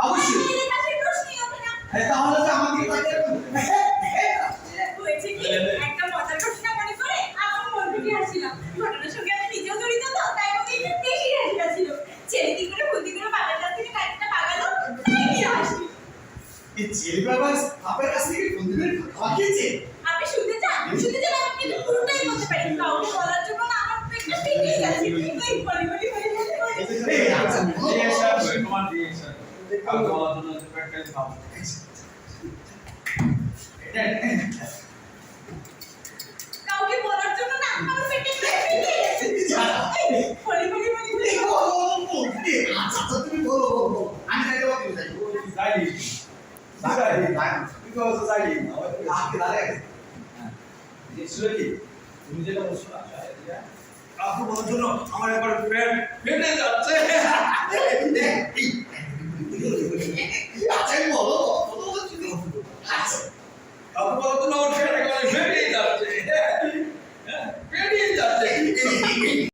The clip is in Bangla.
অবশ্যই। হ্যাঁ তাহলে তো আমাকে এই ছেলে বাবা আপনার কাছ থেকে বন্ধু করে খাওয়া খেয়েছে আপনি শুনতে চান শুনতে চান আমি কিন্তু পুরোটাই বলতে পারি কাউকে বলার জন্য না আমার পেটটা ফেটে গেছে এই বলি বলি বলি এই আচ্ছা রিয়েকশন তোমার রিয়েকশন কাউকে বলার জন্য পেটটাই খাও কাউকে বলার জন্য না আমার পেটে ফেটে গেছে বলি বলি বলি বলি এই বলো, বলো, এই, আচ্ছা আচ্ছা তুমি বলো বলো, বলো। আমি তাই দেবো তুমি তাই যাই দাঁড়াই দাঁড়াই তুমি তো বলছো যাই আজকে দাঁড়াই দেখছ কি তুমি যেটা বলছো না কাউকে বলার জন্য আমার একবার পেট ফেটে যাচ্ছে আচ্ছা আমি বলো বলো, বলো, তুমি। আচ্ছা কাউকে বলার জন্য আমার পেট